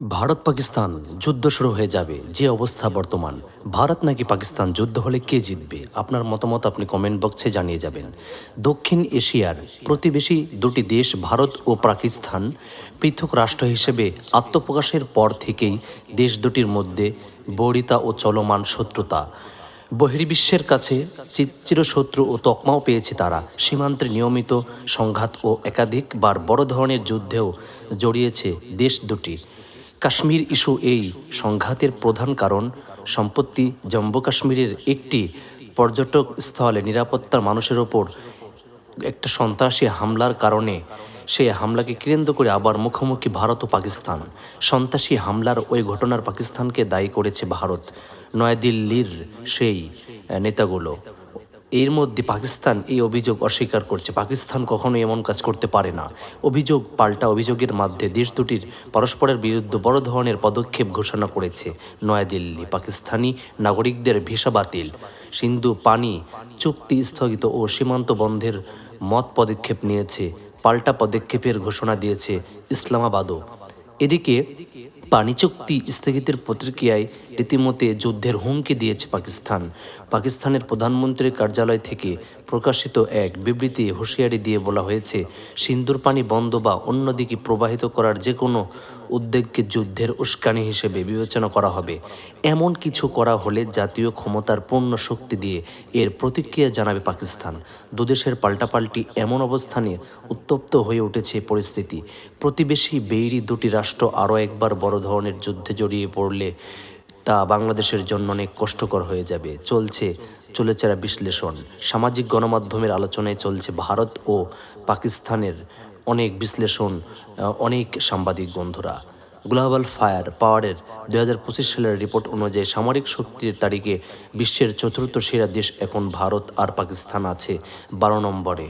ভারত পাকিস্তান যুদ্ধ শুরু হয়ে যাবে, যে অবস্থা বর্তমান। ভারত নাকি পাকিস্তান যুদ্ধ হলে কে জিতবে? আপনার মতামত আপনি কমেন্ট বক্সে জানিয়ে যাবেন। দক্ষিণ এশিয়ার প্রতিবেশী দুটি দেশ, ভারত ও পাকিস্তান, পৃথক রাষ্ট্র হিসেবে আত্মপ্রকাশের পর থেকেই দেশ দুটির মধ্যে বড়িতা ও চলমান শত্রুতা। বহির্বিশ্বের কাছে চিরশত্রু ও তকমাও পেয়েছে তারা। সীমান্তে নিয়মিত সংঘাত ও একাধিকবার বড় ধরনের যুদ্ধেও জড়িয়েছে দেশ দুটি। কাশ্মীর ইস্যু এই সংঘাতের প্রধান কারণ। সম্পত্তি জম্মু কাশ্মীরের একটি পর্যটক স্থলে নিরাপত্তার মানুষের ওপর একটা সন্ত্রাসী হামলার কারণে সেই হামলাকে কেন্দ্র করে আবার মুখোমুখি ভারত ও পাকিস্তান। সন্ত্রাসী হামলার ওই ঘটনার পাকিস্তানকে দায়ী করেছে ভারত। নয়াদিল্লির সেই নেতাগুলো। এর মধ্যে পাকিস্তান এই অভিযোগ অস্বীকার করছে। পাকিস্তান কখনো এমন কাজ করতে পারে না। অভিযোগ পাল্টা অভিযোগের মধ্যে দেশ দুটির পরস্পরের বিরুদ্ধে বড় ধরনের পদক্ষেপ ঘোষণা করেছে নয়াদিল্লি। পাকিস্তানি নাগরিকদের ভিসা বাতিল, সিন্ধু পানি চুক্তি স্থগিত ও সীমান্ত বন্ধের মত পদক্ষেপ নিয়েছে। পাল্টা পদক্ষেপের ঘোষণা দিয়েছে ইসলামাবাদও। এদিকে পানি চুক্তি স্থগিতের প্রতিক্রিয়ায় রীতিমতে যুদ্ধের হুমকি দিয়েছে পাকিস্তান। পাকিস্তানের প্রধানমন্ত্রীর কার্যালয় থেকে প্রকাশিত এক বিবৃতি হুঁশিয়ারি দিয়ে বলা হয়েছে, সিন্দুর পানি বন্ধ বা অন্যদিকে প্রবাহিত করার যে কোনো উদ্যোগকে যুদ্ধের উস্কানি হিসেবে বিবেচনা করা হবে। এমন কিছু করা হলে জাতীয় ক্ষমতার পূর্ণ শক্তি দিয়ে এর প্রতিক্রিয়া জানাবে পাকিস্তান। দুদেশের পাল্টাপাল্টি এমন অবস্থানে উত্তপ্ত হয়ে উঠেছে পরিস্থিতি। প্রতিবেশী বেইরি দুটি রাষ্ট্র আরও একবার বড় ধরনের যুদ্ধে জড়িয়ে পড়লে তা বাংলাদেশের জন্য অনেক কষ্টকর হয়ে যাবে। চলছে, চলেছে বিশ্লেষণ। সামাজিক গণমাধ্যমের আলোচনায় চলছে ভারত ও পাকিস্তানের অনেক বিশ্লেষণ অনেক সাংবাদিক বন্ধুরা। গ্লোবাল ফায়ার পাওয়ারের দু হাজার পঁচিশ সালের রিপোর্ট অনুযায়ী সামরিক শক্তির তারিখে বিশ্বের চতুর্থ সেরা দেশ এখন ভারত আর পাকিস্তান আছে বারো নম্বরে।